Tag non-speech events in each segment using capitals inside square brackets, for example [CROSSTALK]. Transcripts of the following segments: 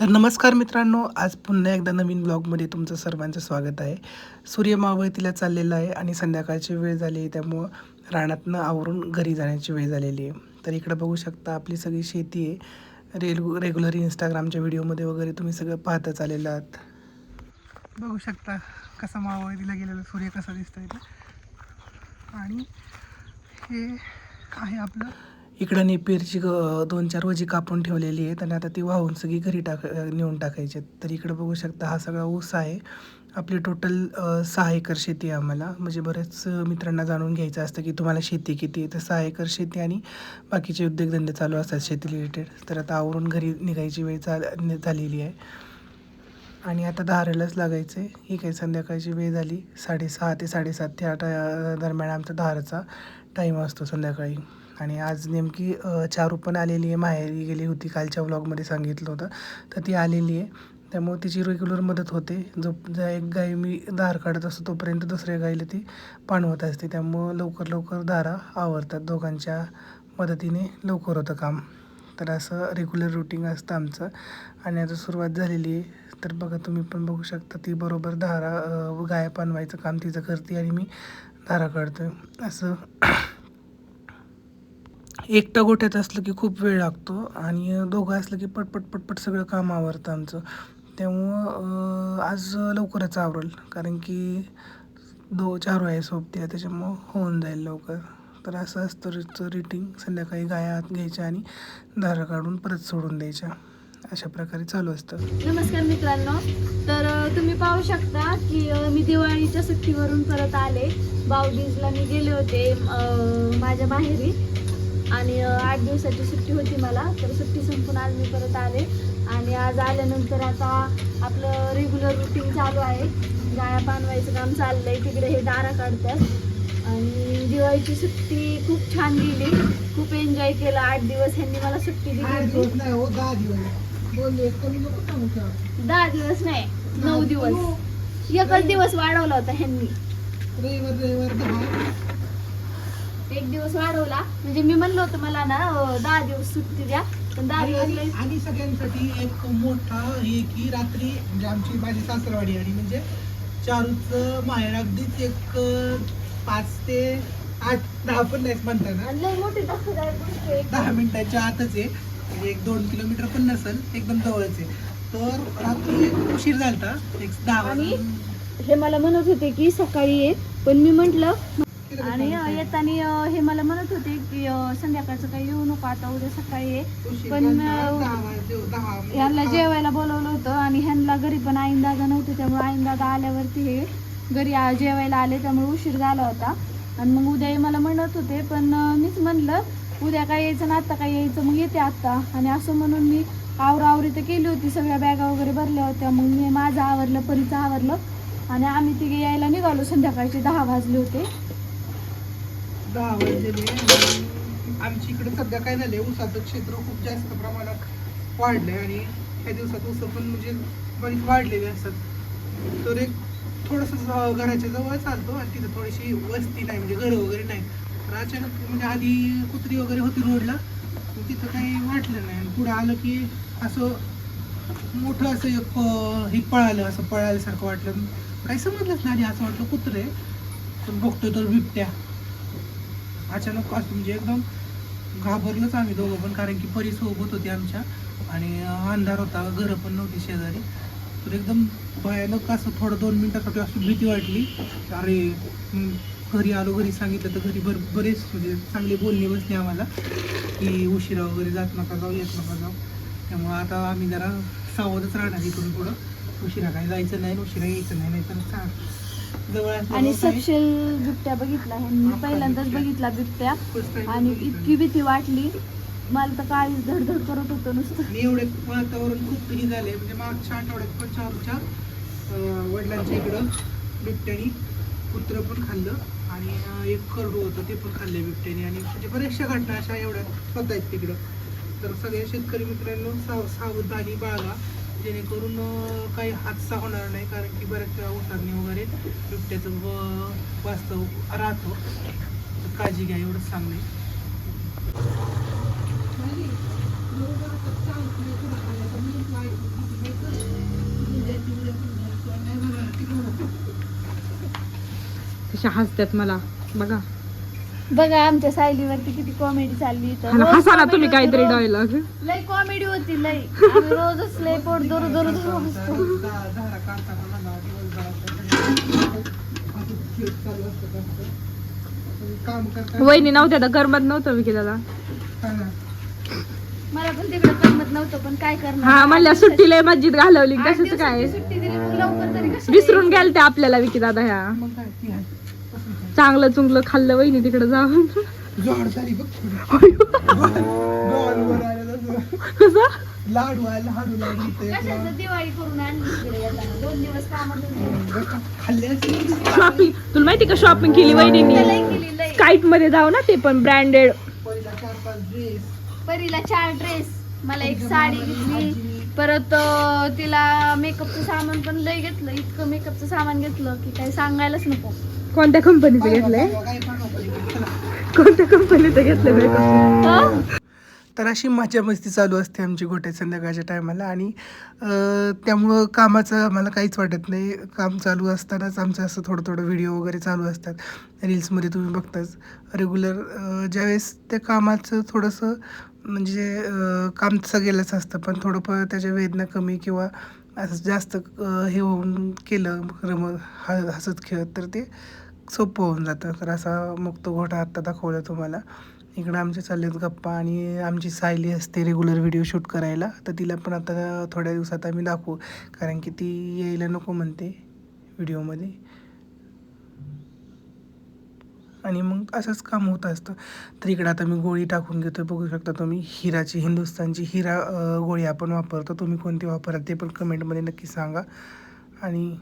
तर नमस्कार मित्रांनो आज पुन्हा एकदा नवीन ब्लॉगमध्ये तुमचं सर्वांचं स्वागत आहे. सूर्य मावळतीला चाललेला आहे आणि संध्याकाळची वेळ झाली आहे त्यामुळं रानातनं आवरून घरी जाण्याची वेळ झालेली आहे. तर इकडं बघू शकता आपली सगळी शेती आहे. रेलू रेग्युलर इंस्टाग्रामच्या व्हिडिओमध्ये वगैरे तुम्ही सगळं पाहतच आलेलं आहात. बघू शकता कसा मावळतीला गेलेला सूर्य कसा दिसतोय ते आणि हे आहे आपलं इकडं नेपेरची ग दोन चार वजी कापून ठेवलेली आहेत आणि आता ती वाहून सगळी घरी टाक नेऊन टाकायची आहेत. तर इकडं बघू शकता हा सगळा ऊस आहे. आपली टोटल सहा एकर शेती आहे आम्हाला. म्हणजे बरेच मित्रांना जाणून घ्यायचं असतं की तुम्हाला शेती किती आहे. तर सहा एकर शेती आणि बाकीचे उद्योगधंदे चालू असतात शेती रिलेटेड तर आता आवरून घरी निघायची वेळ चा नि- झालेली आहे. आणि आता धारेलाच लागायचं आहे ही काही संध्याकाळची वेळ झाली. साडेसहा ते साडेसात ते आठ दरम्यान आमचा धाराचा टाईम असतो संध्याकाळी. आणि आज नेमकी अ, चारू पण आलेली आहे. माहेरी गेली होती कालच्या व्लॉगमध्ये सांगितलं होतं. तर ती आलेली आहे. त्यामुळे तिची रेग्युलर मदत होते. जो ज्या एक गाय मी धार काढत असतो तोपर्यंत दुसऱ्या गायीला ती पाणवत असते. त्यामुळं लवकर लवकर धारा आवरतात. दोघांच्या मदतीने लवकर होतं काम. तर असं रेग्युलर रुटीन असतं आमचं. आणि आता सुरुवात झालेली आहे. तर बघा तुम्ही पण बघू शकता ती बरोबर धारा गाय पाणवायचं काम तिचं करते आणि मी धारा काढतो असं एकटा गोठ्यात असलं की खूप वेळ लागतो आणि दोघं असलं की पटपट पटपट सगळं काम आवरतं आमचं. त्यामुळं आज लवकरच आवरेल. कारण की दो चार आहे सोबती आहे त्याच्यामुळं होऊन जाईल लवकर. तर असं असतं रिटिंग संध्याकाळी गाया आत घ्यायच्या आणि धारा काढून परत सोडून द्यायच्या. अशा प्रकारे चालू असतं. नमस्कार मित्रांनो. तर तुम्ही पाहू शकता की मी दिवाळीच्या सुट्टीवरून परत आले. बावडीजला मी गेले होते माझ्या माहेरी. आणि आठ दिवसाची सुट्टी होती मला तर सुट्टी संपून आज मी परत आले. आणि आज आल्यानंतर आता आपलं रेग्युलर रुटीन चालू आहे. गाया पानवायचं काम चाललंय तिकडे हे दारा काढतात. आणि दिवाळीची सुट्टी खूप छान गेली. खूप एन्जॉय केलं. आठ दिवस ह्यांनी मला सुट्टी दिली होती. हो दहा दिवस. नाही नऊ दिवस. एकच दिवस वाढवला होता ह्यांनी. एक दिवस वाढवला. म्हणजे मी म्हणलं होतं मला ना अं, दहा दिवस सुट्टी द्या. पण दहा आणि दिवस आणि- लई- आणि सगळ्यांसाठी एक मोठा हे की रात्री म्हणजे आमची माझी सासरवाडी आणि म्हणजे चारूचं माहेर अगदीच एक अं, पाच ते आठ दहा पण नाहीच म्हणता ना. आणि लई मोठी दाखवदार गोष्ट आहे. दहा मिनिटाच्या आतच आहे. म्हणजे एक दोन किलोमीटर पण नसेल एकदम जवळच आहे. तर रात्री एक उशीर झालता एक दहा आणि वाजून- हे मला म्हणत होते की सकाळी ये. पण मी म्हंटल आणि येताना हे मला म्हणत होते की संध्याकाळचं काही येऊ नको आता उद्या सकाळी ये. पण, दहा- जेवायला बोलवलं होतं आणि ह्यांना घरी पण आईन दादा नव्हते त्यामुळे आईन दादा आल्यावरती हे घरी जेवायला आले त्यामुळे उशीर झाला होता. आणि मग उद्या मला म्हणत होते पण मीच म्हणलं उद्या काय यायचं ना आत्ता काय यायचं मग येते आत्ता आणि असं म्हणून मी आवरावरी तर केली होती सगळ्या बॅगा वगैरे भरल्या होत्या. मग मी माझं आवरलं परीचं आवरलं. आणि आम्ही तिघे यायला निघालो संध्याकाळचे दहा वाजले होते. दहा वाजलेले आमच्या इकडे सध्या काय झालंय ऊसाचं क्षेत्र खूप जास्त प्रमाणात वाढलंय आणि ह्या दिवसात ऊस पण म्हणजे बरीच वाढलेले असतात. तर एक थोडंसं घराच्या जवळ चालतो आणि तिथं थोडीशी वस्ती नाही म्हणजे घरं वगैरे नाही. तर अचानक म्हणजे आधी कुत्री वगैरे होती रोडला पण तिथं काही वाटलं नाही. आणि पुढं आलं की असं मोठं असं एक हे पळालं असं पळाल्यासारखं वाटलं. काही समजलंच नाही आधी असं वाटलं कुत्रे पण बघतोय तर बिबट्या. अचानक असं म्हणजे एकदम घाबरलोच आम्ही दोघं पण कारण की परी सोबत होती आमच्या आणि अंधार होता घरं पण नव्हती शेजारी. तर एकदम भयानक असं थोडं दोन मिनटासाठी अशी भीती वाटली. अरे घरी आलो घरी सांगितलं तर घरी बर बरेच म्हणजे चांगले बोलणे बसले आम्हाला की उशिरा वगैरे जात नका जाऊ येत नका जाऊ. त्यामुळं आता आम्ही जरा सावधच राहणार इकडून पुढं. उशिरा काय जायचं नाही उशिरा यायचं नाही नाहीतर तर जवळ आणि काय- सपशेल बिबट्या बघितला ह्यांनी पहिल्यांदाच बघितला बिबट्या. आणि. इतकी भीती वाटली. मला तर काळी धडधड करत होतं नुसतं. एवढे वातावरण खूप हे झाले. म्हणजे मागच्या आठवड्यात पण चारूच्या अं, वडिलांच्या इकडं बिबट्यानी कुत्रं पण खाल्लं आणि एक करडू होतं ते पण खाल्ले बिबट्यानी. आणि म्हणजे बऱ्याचशा घटना अशा एवढ्या होत आहेत तिकडं. तर सगळ्या शेतकरी मित्रांनो साव सावधानी बाळगा जेणेकरून काही हादसा होणार नाही कारण की बऱ्याच वेळा उतरणी वगैरे बिबट्याचं व वास्तव राहतो. काळजी घ्या एवढंच सांगणे. हसत्यात मला बघा. बघा आमच्या सायलीवरती किती कॉमेडी चालली तर आणि रोज हसा ना comedy तुम्ही होती, काहीतरी रोज. डायलॉग लय कॉमेडी होती लय. आम्ही रोजच लय पोट दर दर काम करता वहिनी नव्हत्या तर करमत नव्हतं विकी दादा मला पण तिकडे करमत नव्हतं पण काय करणार? हा म्हणल्या सुट्टीला मस्जिद घालवली आठ दिवसाची काय? सुट्टी दिली मग लवकर तरी कशाला विसरून? गेल ते आपल्याला विकी दादा ह्या. मग काय ती आहे. चांगलं चुंगलं खाल्लं वहिनी तिकडे जाऊन. जोड झाली बघ थोडी. डॉलवर आलं तसं. कसं? लाडू आहे लाडू लाडू इथे कशाचं दिवाळी करून आणली इकडे येताना दोन दिवस कामात होते. खाल्ले असेल. शॉपिंग तुला माहिती का शॉपिंग केली वहिनींनी? लय केली लय स्काईटमध्ये जाऊ ना ते पण ब्रँडेड पहिला चार पाच ड्रेस परीला चार ड्रेस मला एक साडी घेतली. परत अं, तिला मेकअपचं सामान पण लय घेतलं. इतकं मेकअपचं सामान घेतलं की काही सांगायलाच नको. कोणत्या कंपनीचं घेतलंय? कोणत्या कंपनीचं घेतलं तर अशी मजा मस्ती चालू असते आमची गोटे संध्याकाळच्या टायमाला आणि त्यामुळं कामाचं आम्हाला काहीच वाटत नाही. काम चालू असतानाच आमचं असं थोडं थोडं व्हिडिओ वगैरे चालू असतात. रील्समध्ये तुम्ही बघताच. रेग्युलर ज्यावेळेस त्या कामाचं थोडंसं म्हणजे काम तसं असतं. पण थोडंफार त्याच्या वेदना कमी किंवा असं जास्त हे होऊन केलं रम ह हसत खेळत तर ते सोपं होऊन जातं. तर असा मुक्त घोटा आत्ता दाखवला तुम्हाला. इकडं आमच्या चाललेत गप्पा आणि आमची सायली असते रेग्युलर व्हिडिओ शूट करायला. तर तिला पण आता थोड्या दिवसात आम्ही दाखवू. कारण की ती यायला नको म्हणते व्हिडिओमध्ये आणि मग असंच काम होत असतं. तर इकडं आता मी गोळी टाकून घेतो बघू शकता तुम्ही हिराची हिंदुस्तानची हिरा गोळी आपण वापरतो. तुम्ही कोणती वापरा ते पण कमेंटमध्ये नक्की सांगा. आणि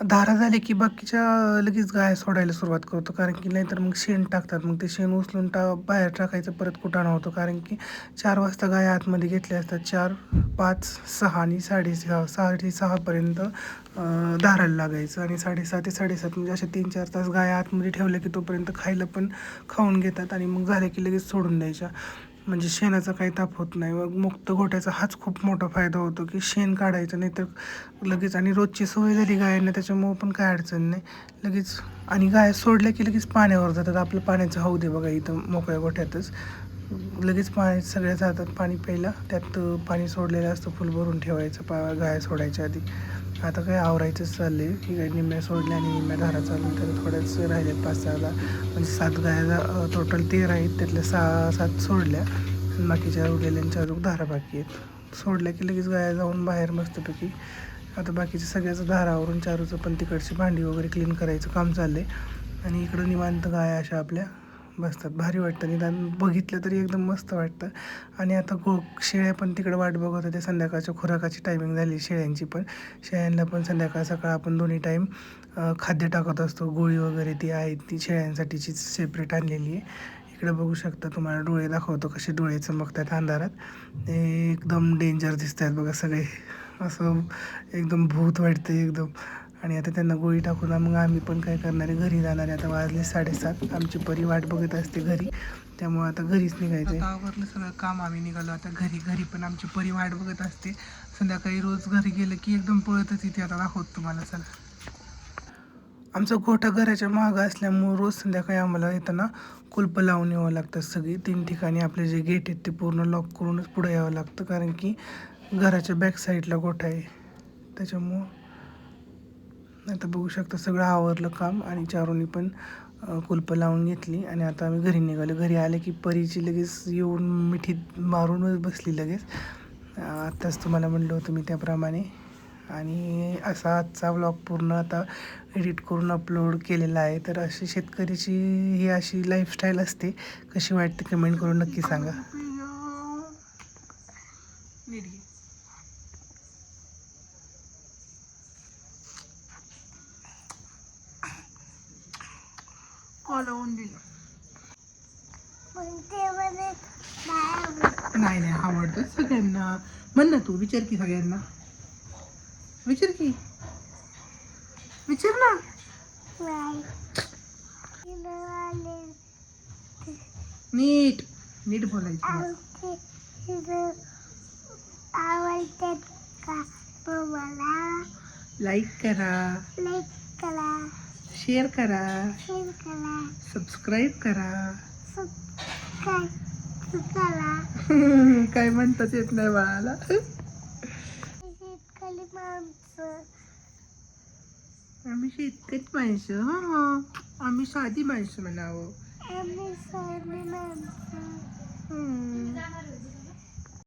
धारा झाले की बाकीच्या लगेच गाय सोडायला सुरुवात करतो. कारण की नाहीतर मग शेण टाकतात. मग ते शेण उचलून टा बाहेर टाकायचं परत कुटाणा होतो. कारण की चार वाजता गाय आतमध्ये घेतल्या असतात. चार पाच सहा आणि साडेसहा साडे सहापर्यंत धारायला धाराला लागायचं. आणि साडेसहा ते साडेसात म्हणजे असे तीन चार तास गाय आतमध्ये ठेवल्या की तोपर्यंत खायला पण खाऊन घेतात. आणि मग झालं की लगेच सोडून द्यायच्या. म्हणजे शेणाचा काही ताप होत नाही. मग मुक्त गोट्याचा हाच खूप मोठा फायदा होतो की शेण काढायचं नाही तर लगेच आणि रोजची सवय झाली गायांना त्याच्यामुळं पण काय अडचण नाही. लगेच आणि गाय सोडल्या की लगेच पाण्यावर जातात. आपलं पाण्याचं हौद आहे बघा इथं मोकळ्या गोठ्यातच. लगेच पाणी सगळ्या जातात पाणी प्यायला. त्यात पाणी सोडलेलं असतं फुल भरून ठेवायचं पा गाय सोडायच्या आधी. आता काय आवरायचंच चाललं आहे की गाय निम्म्या सोडल्या आणि निम्म्या धारा चालू तर थोड्याच राहिल्यात पाच सहाला. म्हणजे सात गाया टोटल तेरा आहेत. त्यातल्या सहा सात सोडल्या. आणि बाकीच्या उरलेल्यांच्या अजून धारा बाकी आहेत. सोडल्या की लगेच गाया जाऊन बाहेर मस्तपैकी. आता बाकीच्या सगळ्याचं धारावरून चारूचं पण तिकडची भांडी वगैरे क्लीन करायचं काम चाललं आहे आणि इकडं निवांत गाया अशा आपल्या. बसतात. भारी वाटतं. निदान बघितलं तरी एकदम मस्त वाटतं. आणि आता गो शेळ्या पण तिकडं वाट बघत होत्या संध्याकाळच्या खुराकाची टायमिंग झाली शेळ्यांची पण. शेळ्यांना पण संध्याकाळ सकाळ आपण दोन्ही टाईम खाद्य टाकत असतो. गोळी वगैरे ती आहे ती शेळ्यांसाठीची सेपरेट आणलेली आहे. इकडे बघू शकता तुम्हाला डोळे दाखवतो कसे डोळे चमकतात अंधारात. ते एकदम डेंजर दिसत आहेत बघा सगळे. असं एकदम भूत वाटते एकदम. आणि आता त्यांना गोळी टाकून मग आम्ही पण काय करणार आहे? घरी जाणार आहे. आता वाजले साडेसात. आमची परी वाट बघत असते घरी. त्यामुळे आता घरीच निघायचं आवरलं सगळं काम आम्ही निघालो आता घरी. घरी पण आमची परी वाट बघत असते. संध्याकाळी रोज घरी गेलं की एकदम पळतच इथे आता दाखवत तुम्हाला चला. आमचा गोठा घराच्या मागं असल्यामुळं रोज संध्याकाळी आम्हाला येताना कुलप लावून यावं लागतात सगळी. तीन ठिकाणी आपले जे गेट आहेत ते पूर्ण लॉक करूनच पुढे यावं लागतं. कारण की घराच्या बॅक साईडला गोठा आहे. त्याच्यामुळं आता बघू शकता सगळं आवरलं काम आणि चारोनी पण कुलपं लावून घेतली आणि आता आम्ही घरी निघालो. घरी आले की परीची लगेच येऊन मिठीत मारूनच बसली लगेच. आत्ताच तुम्हाला म्हणलं होतं मी त्याप्रमाणे. आणि असा आजचा व्लॉग पूर्ण आता एडिट करून अपलोड केलेला आहे. तर अशी शेतकरीची ही अशी लाईफस्टाईल असते. कशी वाटते कमेंट करून नक्की सांगा. नाही नाही आवडतं सगळ्यांना. म्हण ना तू विचार की सगळ्यांना. विचार की. विचार ना. नीट नीट बोलायचं. आवडतात का? मला लाईक करा. लाईक करा. शेअर करा. सबस्क्राईब करा. [LAUGHS] काय म्हणतात येत नाही बाळाला. आम्ही शेतकरीच माणसं हा हा. आम्ही साधी माणसं म्हणावं. हम्म.